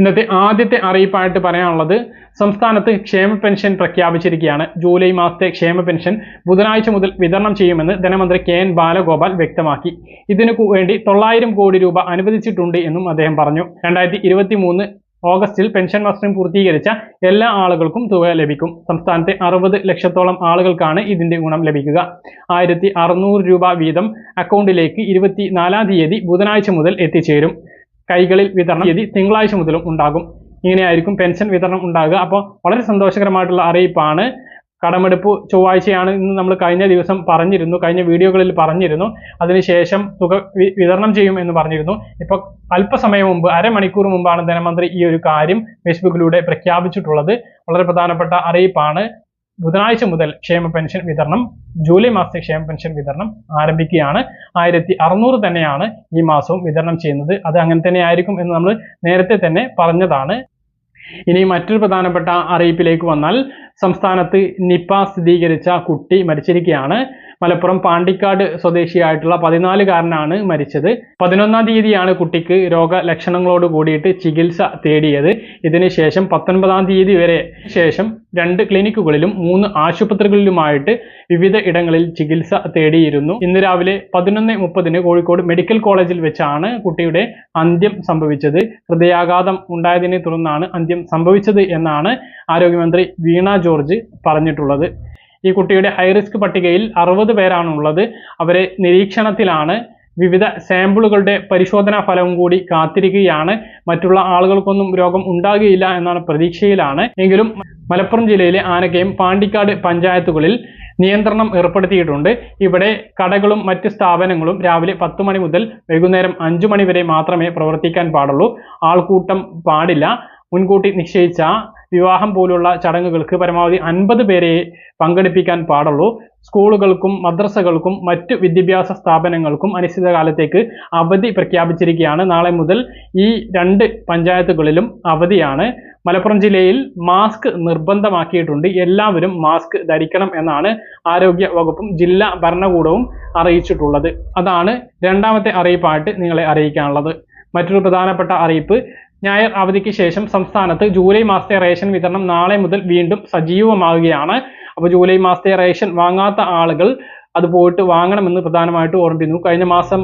ഇന്നത്തെ ആദ്യത്തെ അറിയിപ്പായിട്ട് പറയാനുള്ളത് സംസ്ഥാനത്ത് ക്ഷേമ പെൻഷൻ പ്രഖ്യാപിച്ചിരിക്കുകയാണ്. ജൂലൈ മാസത്തെ ക്ഷേമ പെൻഷൻ ബുധനാഴ്ച മുതൽ വിതരണം ചെയ്യുമെന്ന് ധനമന്ത്രി കെ എൻ ബാലഗോപാൽ വ്യക്തമാക്കി. ഇതിനു വേണ്ടി തൊള്ളായിരം കോടി രൂപ അനുവദിച്ചിട്ടുണ്ട് എന്നും അദ്ദേഹം പറഞ്ഞു. രണ്ടായിരത്തി ഓഗസ്റ്റിൽ പെൻഷൻ വസ്ത്രം പൂർത്തീകരിച്ച എല്ലാ ആളുകൾക്കും തുക ലഭിക്കും. സംസ്ഥാനത്തെ അറുപത് ലക്ഷത്തോളം ആളുകൾക്കാണ് ഇതിന്റെ ഗുണം ലഭിക്കുക. ആയിരത്തി രൂപ വീതം അക്കൗണ്ടിലേക്ക് ഇരുപത്തിനാലാം തീയതി ബുധനാഴ്ച മുതൽ എത്തിച്ചേരും. കൈകളിൽ വിതരണം തീയതി തിങ്കളാഴ്ച മുതലും ഉണ്ടാകും. ഇങ്ങനെയായിരിക്കും പെൻഷൻ വിതരണം ഉണ്ടാകുക. അപ്പോൾ വളരെ സന്തോഷകരമായിട്ടുള്ള അറിയിപ്പാണ്. കടമെടുപ്പ് ചൊവ്വാഴ്ചയാണ് ഇന്ന് നമ്മൾ കഴിഞ്ഞ ദിവസം പറഞ്ഞിരുന്നു കഴിഞ്ഞ വീഡിയോകളിൽ പറഞ്ഞിരുന്നു. അതിനുശേഷം തുക വിതരണം ചെയ്യും എന്ന് പറഞ്ഞിരുന്നു. ഇപ്പോൾ അല്പസമയം മുമ്പ് അരമണിക്കൂർ മുമ്പാണ് ധനമന്ത്രി ഈ ഒരു കാര്യം ഫേസ്ബുക്കിലൂടെ പ്രഖ്യാപിച്ചിട്ടുള്ളത്. വളരെ പ്രധാനപ്പെട്ട അറിയിപ്പാണ്. ബുധനാഴ്ച മുതൽ ക്ഷേമ പെൻഷൻ വിതരണം ജൂലൈ മാസത്തെ ക്ഷേമ പെൻഷൻ വിതരണം ആരംഭിക്കുകയാണ്. ആയിരത്തി അറുന്നൂറ് തന്നെയാണ് ഈ മാസവും വിതരണം ചെയ്യുന്നത്. അത് അങ്ങനെ തന്നെ ആയിരിക്കും എന്ന് നമ്മൾ നേരത്തെ തന്നെ പറഞ്ഞതാണ്. ഇനി മറ്റൊരു പ്രധാനപ്പെട്ട അറിയിപ്പിലേക്ക് വന്നാൽ സംസ്ഥാനത്ത് നിപ്പ സ്ഥിരീകരിച്ച കുട്ടി മരിച്ചിരിക്കുകയാണ്. മലപ്പുറം പാണ്ടിക്കാട് സ്വദേശിയായിട്ടുള്ള പതിനാലുകാരനാണ് മരിച്ചത്. പതിനൊന്നാം തീയതിയാണ് കുട്ടിക്ക് രോഗലക്ഷണങ്ങളോട് കൂടിയിട്ട് ചികിത്സ തേടിയത്. ഇതിനുശേഷം പത്തൊൻപതാം തീയതി വരെ ശേഷം രണ്ട് ക്ലിനിക്കുകളിലും മൂന്ന് ആശുപത്രികളിലുമായിട്ട് വിവിധ ഇടങ്ങളിൽ ചികിത്സ തേടിയിരുന്നു. ഇന്ന് രാവിലെ പതിനൊന്ന് മുപ്പതിന് കോഴിക്കോട് മെഡിക്കൽ കോളേജിൽ വെച്ചാണ് കുട്ടിയുടെ അന്ത്യം സംഭവിച്ചത്. ഹൃദയാഘാതം ഉണ്ടായതിനെ തുടർന്നാണ് അന്ത്യം സംഭവിച്ചത് എന്നാണ് ആരോഗ്യമന്ത്രി വീണ ജോർജ് പറഞ്ഞിട്ടുള്ളത്. ഈ കുട്ടിയുടെ ഹൈ റിസ്ക് പട്ടികയിൽ അറുപത് പേരാണ് ഉള്ളത് അവരെ നിരീക്ഷണത്തിലാണ് വിവിധ സാമ്പിളുകളുടെ പരിശോധനാ ഫലവും കൂടി കാത്തിരിക്കുകയാണ്. മറ്റുള്ള ആളുകൾക്കൊന്നും രോഗം ഉണ്ടാകുകയില്ല എന്നാണ് പ്രതീക്ഷയിലാണ്. എങ്കിലും മലപ്പുറം ജില്ലയിലെ ആനക്കയം പാണ്ടിക്കാട് പഞ്ചായത്തുകളിൽ നിയന്ത്രണം ഏർപ്പെടുത്തിയിട്ടുണ്ട്. ഇവിടെ കടകളും മറ്റ് സ്ഥാപനങ്ങളും രാവിലെ പത്ത് മണി മുതൽ വൈകുന്നേരം അഞ്ചു മണി വരെ മാത്രമേ പ്രവർത്തിക്കാൻ പാടുള്ളൂ. ആൾക്കൂട്ടം പാടില്ല. മുൻകൂട്ടി നിശ്ചയിച്ച വിവാഹം പോലുള്ള ചടങ്ങുകൾക്ക് പരമാവധി അൻപത് പേരെ പങ്കെടുപ്പിക്കാൻ പാടുള്ളൂ. സ്കൂളുകൾക്കും മദ്രസകൾക്കും മറ്റ് വിദ്യാഭ്യാസ സ്ഥാപനങ്ങൾക്കും അനിശ്ചിതകാലത്തേക്ക് അവധി പ്രഖ്യാപിച്ചിരിക്കുകയാണ്. നാളെ മുതൽ ഈ രണ്ട് പഞ്ചായത്തുകളിലും അവധിയാണ്. മലപ്പുറം ജില്ലയിൽ മാസ്ക് നിർബന്ധമാക്കിയിട്ടുണ്ട്. എല്ലാവരും മാസ്ക് ധരിക്കണം എന്നാണ് ആരോഗ്യ വകുപ്പും ജില്ലാ ഭരണകൂടവും അറിയിച്ചിട്ടുള്ളത്. അതാണ് രണ്ടാമത്തെ അറിയിപ്പായിട്ട് നിങ്ങളെ അറിയിക്കാനുള്ളത്. മറ്റൊരു പ്രധാനപ്പെട്ട അറിയിപ്പ് ഞായർ അവധിക്ക് ശേഷം സംസ്ഥാനത്ത് ജൂലൈ മാസത്തെ റേഷൻ വിതരണം നാളെ മുതൽ വീണ്ടും സജീവമാവുകയാണ്. അപ്പോൾ ജൂലൈ മാസത്തെ റേഷൻ വാങ്ങാത്ത ആളുകൾ അത് പോയിട്ട് വാങ്ങണമെന്ന് പ്രധാനമായിട്ട് ഓർമ്മിപ്പിക്കുന്നു. കഴിഞ്ഞ മാസം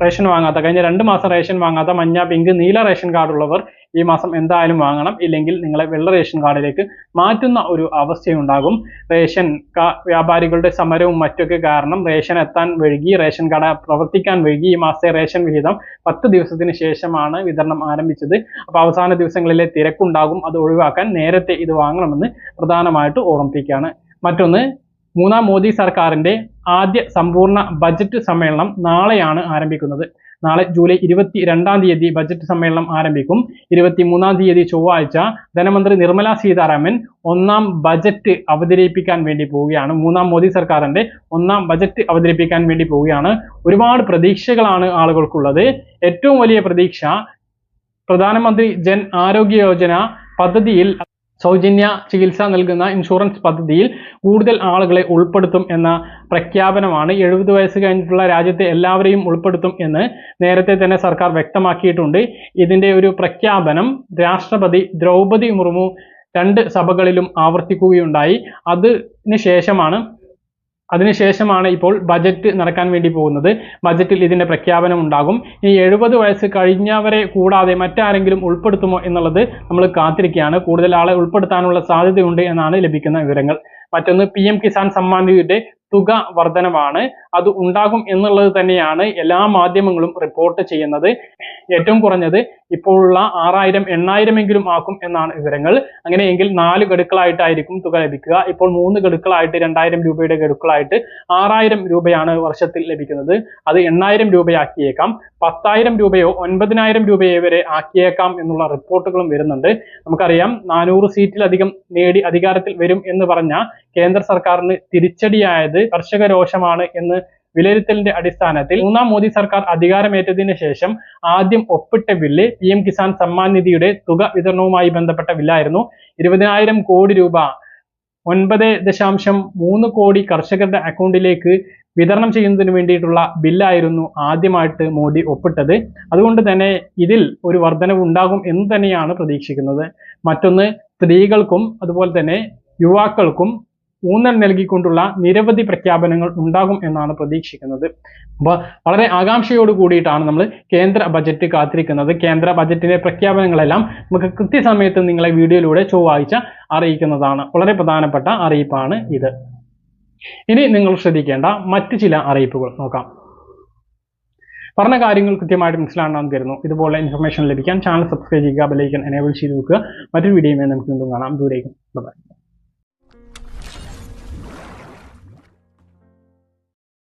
റേഷൻ വാങ്ങാത്ത കഴിഞ്ഞ രണ്ട് മാസം റേഷൻ വാങ്ങാത്ത മഞ്ഞ പിങ്ക് നീല റേഷൻ കാർഡ് ഉള്ളവർ ഈ മാസം എന്തായാലും വാങ്ങണം. ഇല്ലെങ്കിൽ നിങ്ങളെ വെള്ള റേഷൻ കാർഡിലേക്ക് മാറ്റുന്ന ഒരു അവസ്ഥയുണ്ടാകും. റേഷൻ വ്യാപാരികളുടെ സമരവും മറ്റൊക്കെ കാരണം റേഷൻ എത്താൻ വൈകി റേഷൻ കട പ്രവർത്തിക്കാൻ വൈകി ഈ മാസത്തെ റേഷൻ വിഹിതം പത്ത് ദിവസത്തിന് ശേഷമാണ് വിതരണം ആരംഭിച്ചത്. അപ്പോൾ അവസാന ദിവസങ്ങളിലെ തിരക്കുണ്ടാകും. അത് ഒഴിവാക്കാൻ നേരത്തെ ഇത് വാങ്ങണമെന്ന് പ്രധാനമായിട്ട് ഓർമ്മിപ്പിക്കുകയാണ്. മറ്റൊന്ന് മൂന്നാം മോദി സർക്കാരിന്റെ ആദ്യ സമ്പൂർണ ബജറ്റ് സമ്മേളനം നാളെയാണ് ആരംഭിക്കുന്നത്. നാളെ ജൂലൈ ഇരുപത്തി രണ്ടാം തീയതി ബജറ്റ് സമ്മേളനം ആരംഭിക്കും. ഇരുപത്തി മൂന്നാം തീയതി ചൊവ്വാഴ്ച ധനമന്ത്രി നിർമ്മല സീതാരാമൻ ഒന്നാം ബജറ്റ് അവതരിപ്പിക്കാൻ വേണ്ടി പോവുകയാണ്. മൂന്നാം മോദി സർക്കാരിന്റെ ഒന്നാം ബജറ്റ് അവതരിപ്പിക്കാൻ വേണ്ടി പോവുകയാണ്. ഒരുപാട് പ്രതീക്ഷകളാണ് ആളുകൾക്കുള്ളത്. ഏറ്റവും വലിയ പ്രതീക്ഷ പ്രധാനമന്ത്രി ജൻ ആരോഗ്യ യോജന പദ്ധതിയിൽ സൗജന്യ ചികിത്സ നൽകുന്ന ഇൻഷുറൻസ് പദ്ധതിയിൽ കൂടുതൽ ആളുകളെ ഉൾപ്പെടുത്തും എന്ന പ്രഖ്യാപനമാണ് എഴുപത് വയസ്സ് കഴിഞ്ഞിട്ടുള്ള രാജ്യത്തെ എല്ലാവരെയും ഉൾപ്പെടുത്തും എന്ന് നേരത്തെ തന്നെ സർക്കാർ വ്യക്തമാക്കിയിട്ടുണ്ട്. ഇതിന്റെ ഒരു പ്രഖ്യാപനം രാഷ്ട്രപതി ദ്രൗപതി മുർമു രണ്ട് സഭകളിലും ആവർത്തിക്കുകയുണ്ടായി. അതിന് ശേഷമാണ് അതിനുശേഷമാണ് ഇപ്പോൾ ബജറ്റ് നടക്കാൻ വേണ്ടി പോകുന്നത്. ബജറ്റിൽ ഇതിന്റെ പ്രഖ്യാപനം ഉണ്ടാകും. ഇനി എഴുപത് വയസ്സ് കഴിഞ്ഞവരെ കൂടാതെ മറ്റാരെങ്കിലും ഉൾപ്പെടുത്തുമോ എന്നുള്ളത് നമ്മൾ കാത്തിരിക്കുകയാണ്. കൂടുതൽ ആളെ ഉൾപ്പെടുത്താനുള്ള സാധ്യതയുണ്ട് എന്നാണ് ലഭിക്കുന്ന വിവരങ്ങൾ. മറ്റൊന്ന് പി എം കിസാൻ സമ്മാൻ നിധിയുടെ തുക വർധനവാണ്. അത് ഉണ്ടാകും എന്നുള്ളത് തന്നെയാണ് എല്ലാ മാധ്യമങ്ങളും റിപ്പോർട്ട് ചെയ്യുന്നത്. ഏറ്റവും കുറഞ്ഞത് ഇപ്പോഴുള്ള ആറായിരം എണ്ണായിരമെങ്കിലും ആക്കും എന്നാണ് വിവരങ്ങൾ. അങ്ങനെയെങ്കിൽ നാല് ഗഡുക്കളായിട്ടായിരിക്കും തുക ലഭിക്കുക. ഇപ്പോൾ മൂന്ന് ഗഡുക്കളായിട്ട് രണ്ടായിരം രൂപയുടെ ഗഡുക്കളായിട്ട് ആറായിരം രൂപയാണ് വർഷത്തിൽ ലഭിക്കുന്നത്. അത് എണ്ണായിരം രൂപയാക്കിയേക്കാം. പത്തായിരം രൂപയോ ഒൻപതിനായിരം രൂപയോ വരെ ആക്കിയേക്കാം എന്നുള്ള റിപ്പോർട്ടുകളും വരുന്നുണ്ട്. നമുക്കറിയാം നാനൂറ് സീറ്റിലധികം നേടി അധികാരത്തിൽ വരും എന്ന് പറഞ്ഞ കേന്ദ്ര സർക്കാരിന് തിരിച്ചടിയായത് കർഷക രോഷമാണ് എന്ന് വിലയിരുത്തലിന്റെ അടിസ്ഥാനത്തിൽ മൂന്നാം മോദി സർക്കാർ അധികാരമേറ്റതിന് ശേഷം ആദ്യം ഒപ്പിട്ട bill P M Kisan Samman നിധിയുടെ തുക വിതരണവുമായി ബന്ധപ്പെട്ട ബില്ലായിരുന്നു. ഇരുപതിനായിരം കോടി രൂപ ഒൻപത് ദശാംശം മൂന്ന് കോടി കർഷകരുടെ അക്കൗണ്ടിലേക്ക് വിതരണം ചെയ്യുന്നതിന് വേണ്ടിയിട്ടുള്ള ബില്ലായിരുന്നു ആദ്യമായിട്ട് മോദി ഒപ്പിട്ടത്. അതുകൊണ്ട് തന്നെ ഇതിൽ ഒരു വർധനവ് ഉണ്ടാകും എന്ന് തന്നെയാണ് പ്രതീക്ഷിക്കുന്നത്. മറ്റൊന്ന് സ്ത്രീകൾക്കും അതുപോലെ തന്നെ യുവാക്കൾക്കും ഊന്നൽ നൽകിക്കൊണ്ടുള്ള നിരവധി പ്രഖ്യാപനങ്ങൾ ഉണ്ടാകും എന്നാണ് പ്രതീക്ഷിക്കുന്നത്. അപ്പോൾ വളരെ ആകാംക്ഷയോട് കൂടിയിട്ടാണ് നമ്മൾ കേന്ദ്ര ബജറ്റ് കാത്തിരിക്കുന്നത്. കേന്ദ്ര ബജറ്റിലെ പ്രഖ്യാപനങ്ങളെല്ലാം നമുക്ക് കൃത്യസമയത്ത് നിങ്ങളെ വീഡിയോയിലൂടെ ചൊവ്വാഴ്ച അറിയിക്കുന്നതാണ്. വളരെ പ്രധാനപ്പെട്ട അറിയിപ്പാണ് ഇത്. ഇനി നിങ്ങൾ ശ്രദ്ധിക്കേണ്ട മറ്റ് ചില അറിയിപ്പുകൾ നോക്കാം. പറഞ്ഞ കാര്യങ്ങൾ കൃത്യമായിട്ട് മനസ്സിലാണെന്ന് കരുതുന്നു. ഇതുപോലെ ഇൻഫർമേഷൻ ലഭിക്കാൻ ചാനൽ സബ്സ്ക്രൈബ് ചെയ്യുക ബെലൈക്കൻ എനേബിൾ ചെയ്ത് വെക്കുക. മറ്റൊരു വീഡിയോയുമായി നമുക്ക് വീണ്ടും കാണാം. ദൂരേക്കും. ബൈ